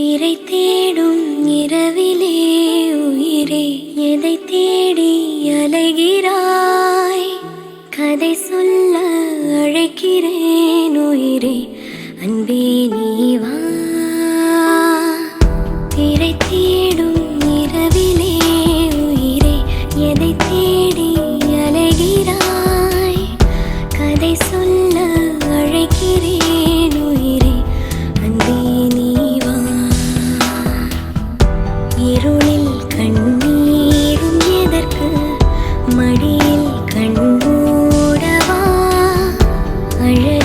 திரை தேடும் இரவிலே உயிரே எதை தேடி அலைகிறாய்? கதை சொல்ல அழைக்கிறேன் உயிரே அன்பே நீவா திரை தேடி மழை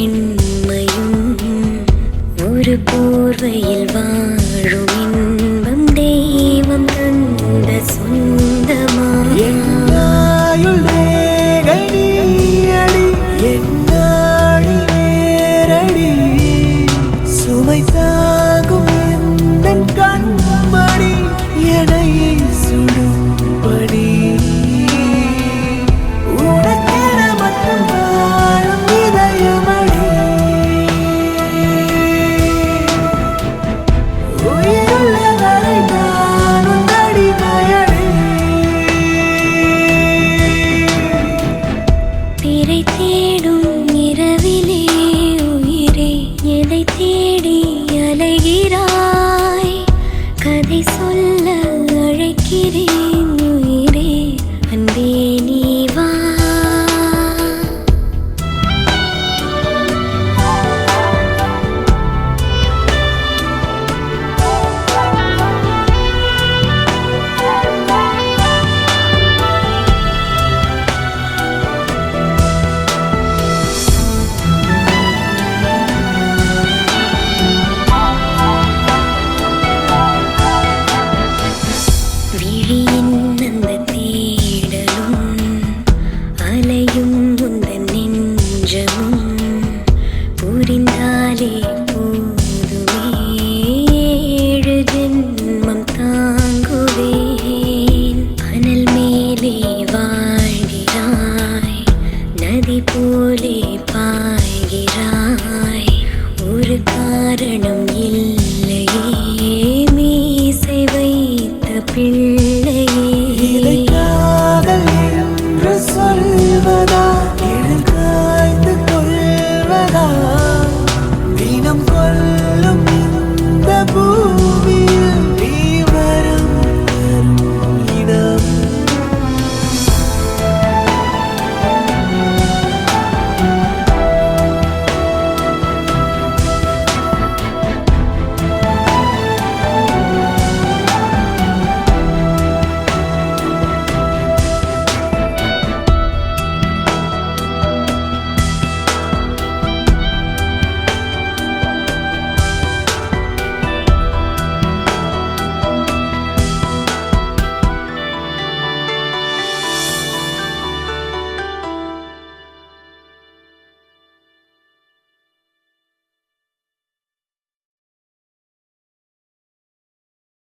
பெண்மையும் ஒரு போர்வையில் வாழும் இன்பம் தெய்வம் தந்த சொன்ன feel